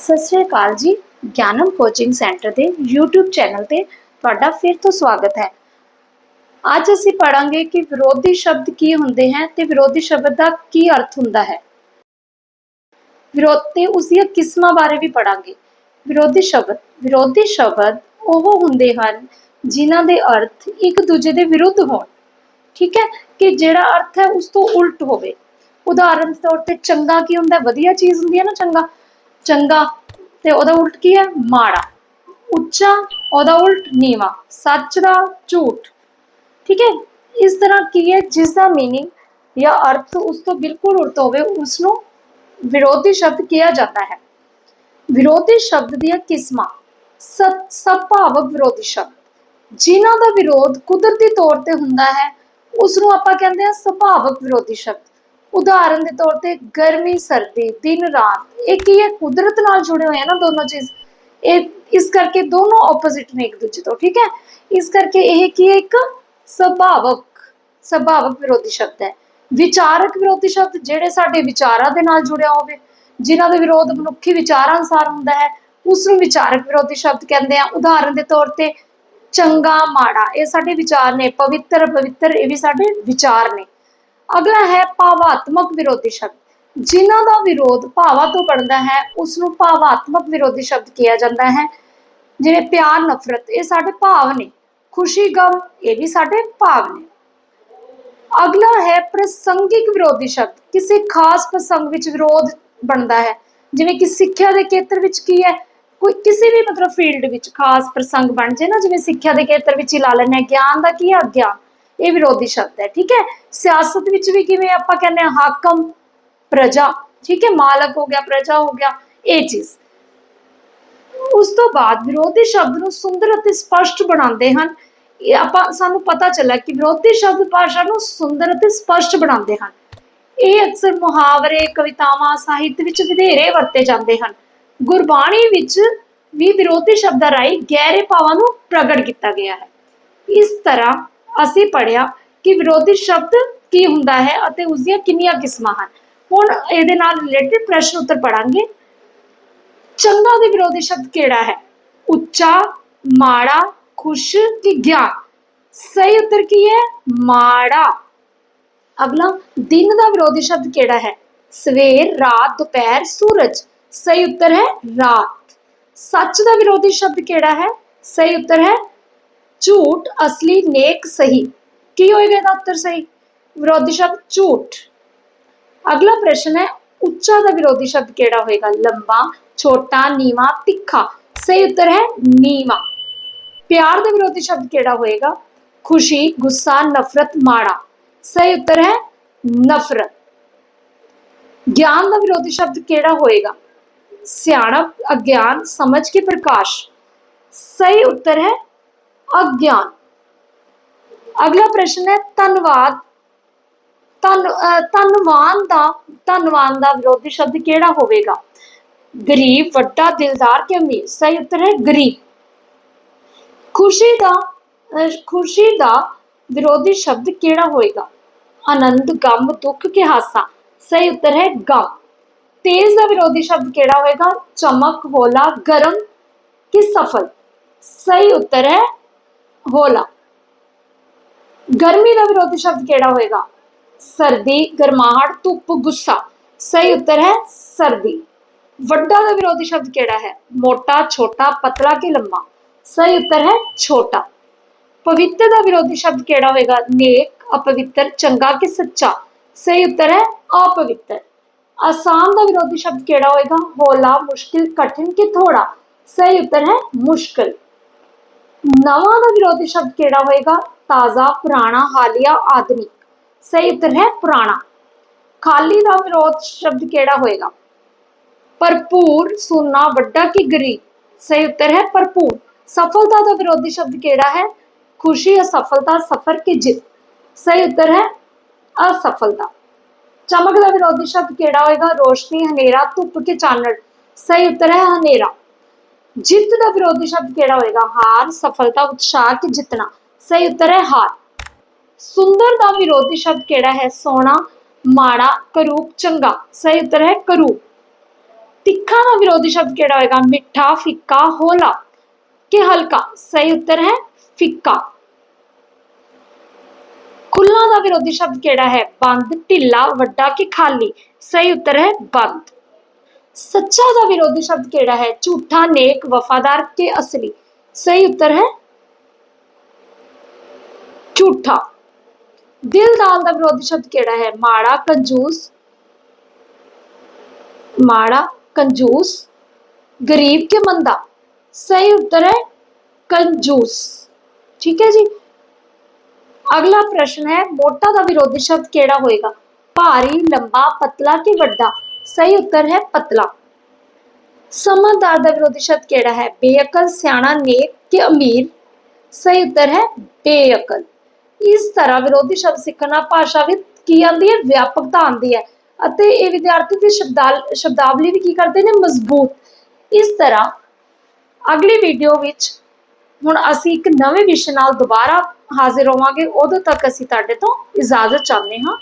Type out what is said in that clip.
ਸਤਿ ਸ਼੍ਰੀ ਅਕਾਲ ਜੀ। ਗਿਆਨਮ ਕੋਚਿੰਗ ਸੈਂਟਰ ਦੇ YouTube ਚੈਨਲ ਤੇ ਤੁਹਾਡਾ ਫਿਰ ਤੋਂ ਸਵਾਗਤ ਹੈ। ਅੱਜ ਅਸੀਂ ਪੜਾਂਗੇ ਕਿ ਵਿਰੋਧੀ ਸ਼ਬਦ ਕੀ ਹੁੰਦੇ ਹਨ ਤੇ ਵਿਰੋਧੀ ਸ਼ਬਦ ਦਾ ਕੀ ਅਰਥ ਹੁੰਦਾ ਹੈ। ਵਿਰੋਧ ਤੇ ਉਸ ਦੀਆਂ ਕਿਸਮਾਂ ਬਾਰੇ ਵੀ ਪੜਾਂਗੇ ਵਿਰੋਧੀ ਸ਼ਬਦ ਵਿਰੋਧੀ ਸ਼ਬਦ ਉਹ ਹੁੰਦੇ ਹਨ ਜਿਨ੍ਹਾਂ ਦੇ ਅਰਥ ਇੱਕ ਦੂਜੇ ਦੇ ਵਿਰੁੱਧ ਹੋਣ। ਠੀਕ ਹੈ ਕਿ ਜਿਹੜਾ ਅਰਥ ਹੈ ਉਸ ਤੋਂ ਉਲਟ ਹੋਵੇ। ਉਦਾਹਰਨ ਤੌਰ ਤੇ ਚੰਗਾ ਕੀ ਹੁੰਦਾ? ਵਧੀਆ ਚੀਜ਼ ਹੁੰਦੀ ਹੈ ਨਾ ਚੰਗਾ। ਚੰਗਾ ਤੇ ਉਹਦਾ ਉਲਟ ਕੀ ਹੈ ਮਾੜਾ ਉੱਚਾ ਉਹਦਾ ਉਲਟ ਨੀਵਾ ਸੱਚ ਦਾ ਝੂਠ ਠੀਕ ਹੈ ਇਸ ਤਰ੍ਹਾਂ ਕੀ ਹੈ ਜਿਸ ਦਾ मीनिंग ਜਾਂ ਅਰਥ ਉਸ ਤੋਂ ਬਿਲਕੁਲ ਉਲਟ ਹੋਵੇ ਉਸ ਨੂੰ ਵਿਰੋਧੀ ਸ਼ਬਦ ਕਿਹਾ ਜਾਂਦਾ ਹੈ ਵਿਰੋਧੀ ਸ਼ਬਦ ਦੀਆਂ ਕਿਸਮਾਂ ਸਤ ਸਭਾਵਕ ਵਿਰੋਧੀ ਸ਼ਬਦ ਜਿਨ੍ਹਾਂ ਦਾ ਵਿਰੋਧ ਕੁਦਰਤੀ ਤੌਰ ਤੇ ਹੁੰਦਾ ਹੈ ਉਸ ਨੂੰ ਆਪਾਂ ਕਹਿੰਦੇ ਹਾਂ ਸੁਭਾਵਕ ਵਿਰੋਧੀ ਸ਼ਬਦ ਉਦਾਹਰਨ ਦੇ ਤੌਰ ਤੇ ਗਰਮੀ, ਸਰਦੀ, ਦਿਨ, ਰਾਤ, ਇਹ ਕੀ ਹੈ? ਕੁਦਰਤ ਨਾਲ ਜੁੜੇ ਹੋਏ ਆ ਨਾ ਦੋਨੋਂ ਚੀਜ਼। ਇਹ, ਇਸ ਕਰਕੇ ਦੋਨੋਂ ਆਪੋਜ਼ਿਟ ਨੇ ਇੱਕ ਦੂਜੇ ਤੋਂ, ਠੀਕ ਹੈ? ਇਸ ਕਰਕੇ ਇਹ ਕੀ ਹੈ ਇੱਕ? ਸੁਭਾਵਕ ਸੁਭਾਵਕ ਵਿਰੋਧੀ ਸ਼ਬਦ ਹੈ। ਵਿਚਾਰਕ ਵਿਰੋਧੀ ਸ਼ਬਦ ਜਿਹੜੇ ਸਾਡੇ ਵਿਚਾਰਾਂ ਦੇ ਨਾਲ ਜੁੜਿਆ ਹੋਵੇ, ਜਿਨ੍ਹਾਂ ਦਾ ਵਿਰੋਧ ਮਨੁੱਖੀ ਵਿਚਾਰਾਂ ਅਨੁਸਾਰ ਹੁੰਦਾ ਹੈ, ਉਸ ਨੂੰ ਵਿਚਾਰਕ ਵਿਰੋਧੀ ਸ਼ਬਦ ਕਹਿੰਦੇ ਆ। ਉਦਾਹਰਨ ਦੇ ਤੌਰ ਤੇ ਚੰਗਾ, ਮਾੜਾ, ਇਹ ਸਾਡੇ ਵਿਚਾਰ ਨੇ, ਪਵਿੱਤਰ ਪਵਿੱਤਰ, ਇਹ ਵੀ ਸਾਡੇ ਵਿਚਾਰ ਨੇ। ਅਗਲਾ ਹੈ ਭਾਵਾਤਮਕ ਵਿਰੋਧੀ ਸ਼ਬਦ। ਜਿਨ੍ਹਾਂ ਦਾ ਵਿਰੋਧ ਭਾਵਾਂ ਤੋਂ ਬਣਦਾ ਹੈ ਉਸ ਨੂੰ ਭਾਵਾਤਮਕ ਵਿਰੋਧੀ ਸ਼ਬਦ ਕਿਹਾ ਜਾਂਦਾ ਹੈ। ਜਿਵੇਂ ਪਿਆਰ, ਨਫ਼ਰਤ, ਇਹ ਸਾਡੇ ਭਾਵ ਨੇ। ਖੁਸ਼ੀ, ਗਮ, ਇਹ ਵੀ ਸਾਡੇ ਭਾਵ ਨੇ। ਅਗਲਾ ਹੈ ਪ੍ਰਸੰਗਿਕ ਵਿਰੋਧੀ ਸ਼ਬਦ। ਕਿਸੇ ਖਾਸ ਪ੍ਰਸੰਗ ਵਿੱਚ ਵਿਰੋਧ ਬਣਦਾ ਹੈ। ਜਿਵੇਂ ਕਿ ਸਿੱਖਿਆ ਦੇ ਖੇਤਰ ਵਿੱਚ ਕੀ ਹੈ? ਕੋਈ ਕਿਸੇ ਵੀ ਮਤਲਬ ਫੀਲਡ ਵਿੱਚ ਖਾਸ ਪ੍ਰਸੰਗ ਬਣ ਜੇ ਨਾ, ਜਿਵੇਂ ਸਿੱਖਿਆ ਦੇ ਖੇਤਰ ਵਿੱਚ ਹੀ ਲਾ ਲੈਂਦੇ ਹਾਂ। ਗਿਆਨ ਦਾ ਕੀ ਹੈ? ਅਗਿਆਨ। ਇਹ ਵਿਰੋਧੀ ਸ਼ਬਦ ਹੈ, ਠੀਕ ਹੈ? ਸਿਆਸਤ ਵਿੱਚ ਵੀ ਕਿਵੇਂ ਆਪਾਂ ਕਹਿੰਦੇ ਹਾਂ ਹਾਕਮ, ਪ੍ਰਜਾ, ਠੀਕ ਹੈ? ਮਾਲਕ ਹੋ ਗਿਆ, ਪ੍ਰਜਾ ਹੋ ਗਿਆ, ਇਹ ਚੀਜ਼। ਉਸ ਤੋਂ ਬਾਅਦ ਵਿਰੋਧੀ ਸ਼ਬਦ ਨੂੰ ਸੁੰਦਰ ਅਤੇ ਸਪਸ਼ਟ ਬਣਾਉਂਦੇ ਹਨ। ਇਹ ਆਪਾਂ, ਸਾਨੂੰ ਪਤਾ ਚੱਲਾ ਕਿ ਵਿਰੋਧੀ ਸ਼ਬਦ ਭਾਸ਼ਾ ਨੂੰ ਸੁੰਦਰ ਅਤੇ ਸਪਸ਼ਟ ਬਣਾਉਂਦੇ ਹਨ। ਇਹ ਅਕਸਰ ਮੁਹਾਵਰੇ, ਕਵਿਤਾਵਾਂ, ਸਾਹਿਤ ਵਿੱਚ ਵਧੇਰੇ ਵਰਤੇ ਜਾਂਦੇ ਹਨ। ਗੁਰਬਾਣੀ ਵਿੱਚ ਵੀ ਵਿਰੋਧੀ ਸ਼ਬਦਾਂ ਰਾਹੀਂ ਗਹਿਰੇ ਭਾਵਾਂ ਨੂੰ ਪ੍ਰਗਟ ਕੀਤਾ ਗਿਆ ਹੈ। ਇਸ ਤਰ੍ਹਾਂ ਅਸੀਂ ਪੜਿਆ ਕਿ ਵਿਰੋਧੀ ਸ਼ਬਦ ਕੀ ਹੁੰਦਾ ਹੈ ਅਤੇ ਉਸ ਦੀਆਂ ਕਿੰਨੀਆਂ ਕਿਸਮਾਂ ਹਨ ਹੁਣ ਇਹਦੇ ਨਾਲ ਰਿਲੇਟਡ ਪ੍ਰਸ਼ਨ ਉੱਤਰ ਪੜਾਂਗੇ ਚੰਗਾ ਦੇ ਵਿਰੋਧੀ ਸ਼ਬਦ ਕਿਹੜਾ ਹੈ ਉੱਚਾ ਮਾੜਾ ਖੁਸ਼ ਕਿ ਗਿਆਨ ਸਹੀ ਉੱਤਰ ਕੀ ਹੈ ਮਾੜਾ ਅਗਲਾ ਦਿਨ ਦਾ ਵਿਰੋਧੀ ਸ਼ਬਦ ਕਿਹੜਾ ਹੈ ਸਵੇਰ ਰਾਤ ਦੁਪਹਿਰ ਸੂਰਜ ਸਹੀ ਉੱਤਰ ਹੈ ਰਾਤ ਸੱਚ ਦਾ ਵਿਰੋਧੀ ਸ਼ਬਦ ਕਿਹੜਾ ਹੈ ਸਹੀ ਉੱਤਰ ਹੈ ਝੂਠ ਅਸਲੀ ਨੇਕ ਸਹੀ ਕੀ ਹੋਏਗਾ ਇਹਦਾ ਉੱਤਰ ਸਹੀ ਵਿਰੋਧੀ ਸ਼ਬਦ ਝੂਠ ਅਗਲਾ ਪ੍ਰਸ਼ਨ ਹੈ ਉੱਚਾ ਦਾ ਵਿਰੋਧੀ ਸ਼ਬਦ ਕਿਹੜਾ ਹੋਏਗਾ ਲੰਬਾ ਛੋਟਾ ਨੀਵਾ ਤਿੱਖਾ ਸਹੀ ਉੱਤਰ ਹੈ ਨੀਵਾ ਪਿਆਰ ਦਾ ਵਿਰੋਧੀ ਸ਼ਬਦ ਕਿਹੜਾ ਹੋਏਗਾ ਖੁਸ਼ੀ ਗੁੱਸਾ ਨਫ਼ਰਤ ਮਾੜਾ ਸਹੀ ਉੱਤਰ ਹੈ ਨਫ਼ਰਤ ਗਿਆਨ ਦਾ ਵਿਰੋਧੀ ਸ਼ਬਦ ਕਿਹੜਾ ਹੋਏਗਾ ਸਿਆਣਪ ਅਗਿਆਨ ਸਮਝ ਕੇ ਪ੍ਰਕਾਸ਼ ਸਹੀ ਉੱਤਰ ਹੈ ਅਗਿਆਨ ਅਗਲਾ ਪ੍ਰਸ਼ਨ ਹੈ ਧੰਨਵਾਦ ਧੰਨ ਅਹ ਧੰਨਵਾਨ ਦਾ ਧੰਨਵਾਨ ਦਾ ਵਿਰੋਧੀ ਸ਼ਬਦ ਕਿਹੜਾ ਹੋਵੇਗਾ ਗਰੀਬ ਵੱਡਾ ਦਿਲਦਾਰ ਕਿ ਅਮੀਰ ਸਹੀ ਉੱਤਰ ਹੈ ਗਰੀਬ ਖੁਸ਼ੀ ਦਾ ਅਹ ਖੁਸ਼ੀ ਦਾ ਵਿਰੋਧੀ ਸ਼ਬਦ ਕਿਹੜਾ ਹੋਏਗਾ ਆਨੰਦ ਗਮ ਦੁੱਖ ਕਿ ਹਾਸਾ ਸਹੀ ਉੱਤਰ ਹੈ ਗਮ ਤੇਜ਼ ਦਾ ਵਿਰੋਧੀ ਸ਼ਬਦ ਕਿਹੜਾ ਹੋਏਗਾ ਚਮਕ ਹੋਲਾ ਗਰਮ ਕਿ ਸਫਲ ਸਹੀ ਉੱਤਰ ਹੈ ਹੋਲਾ ਗਰਮੀ ਦਾ ਵਿਰੋਧੀ ਸ਼ਬਦ ਕਿਹੜਾ ਹੋਏਗਾ ਸਰਦੀ ਗਰਮਾਹਟ ਧੁੱਪ ਗੁੱਸਾ ਸਹੀ ਉੱਤਰ ਹੈ ਸਰਦੀ ਵੱਡਾ ਦਾ ਵਿਰੋਧੀ ਸ਼ਬਦ ਕਿਹੜਾ ਹੈ ਮੋਟਾ ਛੋਟਾ ਪਤਲਾ ਕਿ ਲੰਮਾ ਸਹੀ ਉੱਤਰ ਹੈ ਛੋਟਾ ਪਵਿੱਤਰ ਦਾ ਵਿਰੋਧੀ ਸ਼ਬਦ ਕਿਹੜਾ ਹੋਏਗਾ ਨੇਕ ਅਪਵਿੱਤਰ ਚੰਗਾ ਕਿ ਸੱਚਾ ਸਹੀ ਉੱਤਰ ਹੈ ਅਪਵਿੱਤਰ ਆਸਾਨ ਦਾ ਵਿਰੋਧੀ ਸ਼ਬਦ ਕਿਹੜਾ ਹੋਏਗਾ ਹੌਲਾ ਮੁਸ਼ਕਿਲ ਕਠਿਨ ਕਿ ਥੋੜਾ ਸਹੀ ਉੱਤਰ ਹੈ ਮੁਸ਼ਕਿਲ ਨਵਾਂ ਦਾ ਵਿਰੋਧੀ ਸ਼ਬਦ ਕਿਹੜਾ ਹੋਏਗਾ ਤਾਜ਼ਾ ਪੁਰਾਣਾ ਹਾਲੀਆ ਆਧੁਨਿਕ ਸਹੀ ਉੱਤਰ ਹੈ ਪੁਰਾਣਾ ਖਾਲੀ ਦਾ ਵਿਰੋਧ ਸ਼ਬਦ ਕਿਹੜਾ ਹੋਏਗਾ ਭਰਪੂਰ ਸੁੰਨਾ ਵੱਡਾ ਕਿ ਗਰੀਬ ਸਹੀ ਉੱਤਰ ਹੈ ਭਰਪੂਰ ਸਫਲਤਾ ਦਾ ਵਿਰੋਧੀ ਸ਼ਬਦ ਕਿਹੜਾ ਹੈ ਖੁਸ਼ੀ ਅਸਫਲਤਾ ਸਫਰ ਕਿ ਜਿੱਤ ਸਹੀ ਉੱਤਰ ਹੈ ਅਸਫਲਤਾ ਚਮਕ ਦਾ ਵਿਰੋਧੀ ਸ਼ਬਦ ਕਿਹੜਾ ਹੋਏਗਾ ਰੋਸ਼ਨੀ ਹਨੇਰਾ ਧੁੱਪ ਕਿ ਚਾਨਣ ਸਹੀ ਉੱਤਰ ਹੈ ਹਨੇਰਾ ਜਿੱਤ ਦਾ ਵਿਰੋਧੀ ਸ਼ਬਦ ਕਿਹੜਾ ਹੋਏਗਾ? ਹਾਰ, ਸਫਲਤਾ, ਉਤਸ਼ਾਹ ਕਿ ਜਿੱਤਣਾ? ਸਹੀ ਉੱਤਰ ਹੈ ਹਾਰ। ਸੁੰਦਰ ਦਾ ਵਿਰੋਧੀ ਸ਼ਬਦ ਕਿਹੜਾ ਹੈ? ਸੋਹਣਾ, ਮਾੜਾ, ਕਰੂਪ, ਚੰਗਾ। ਸਹੀ ਉੱਤਰ ਹੈ ਕਰੂਪ। ਤਿੱਖਾ ਦਾ ਵਿਰੋਧੀ ਸ਼ਬਦ ਕਿਹੜਾ ਹੋਏਗਾ? ਮਿੱਠਾ, ਫਿੱਕਾ, ਹੋਲਾ ਕਿ ਹਲਕਾ? ਸਹੀ ਉੱਤਰ ਹੈ ਫਿੱਕਾ। ਖੁੱਲਾ ਦਾ ਵਿਰੋਧੀ ਸ਼ਬਦ ਕਿਹੜਾ ਹੈ? ਬੰਦ, ਢਿੱਲਾ, ਵੱਡਾ ਕਿ ਖਾਲੀ? ਸਹੀ ਉੱਤਰ ਹੈ ਬੰਦ। सच्चा का विरोधी शब्द केड़ा है? झूठा, नेक, वफादार के असली? सही उत्तर है झूठा। दिल दाल का विरोधी शब्द केड़ा है? माड़ा, कंजूस माड़ा, कंजूस, गरीब के मंदा। सही उत्तर है कंजूस। ठीक है जी? अगला प्रश्न है, मोटा का विरोधी शब्द केड़ा होएगा? भारी, लंबा, पतला के वड्डा ਸਹੀ ਉੱਤਰ ਹੈ ਪਤਲਾ। ਸਮਝਦਾਰ ਦਾ ਵਿਰੋਧੀ ਸ਼ਬਦ ਕਿਹੜਾ ਹੈ? ਬੇਅਕਲ, ਸਿਆਣਾ, ਨੇਕ ਕਿ ਅਮੀਰ? ਸਹੀ ਉੱਤਰ ਹੈ ਬੇਅਕਲ। ਇਸ ਤਰ੍ਹਾਂ ਵਿਰੋਧੀ ਸ਼ਬਦ ਸਿੱਖਣ ਭਾਸ਼ਾ ਵਿੱਚ ਕੀ ਆਉਂਦੀ ਹੈ? ਵਿਆਪਕਤਾ ਆਉਂਦੀ ਹੈ। ਅਤੇ ਇਹ ਵਿਦਿਆਰਥੀ ਦੀ ਸ਼ਬਦਾਵਲੀ ਵੀ ਕੀ ਕਰਦੇ ਨੇ? ਮਜ਼ਬੂਤ। ਇਸ ਤਰ੍ਹਾਂ ਅਗਲੀ ਵੀਡੀਓ ਵਿੱਚ ਹੁਣ ਅਸੀਂ ਇੱਕ ਨਵੇਂ ਵਿਸ਼ੇ ਨਾਲ ਦੁਬਾਰਾ ਹਾਜ਼ਰ ਹੋਵਾਂਗੇ। ਉਦੋਂ ਤੱਕ ਅਸੀਂ ਤੁਹਾਡੇ ਤੋਂ ਇਜਾਜ਼ਤ ਚਾਹੁੰਦੇ ਹਾਂ।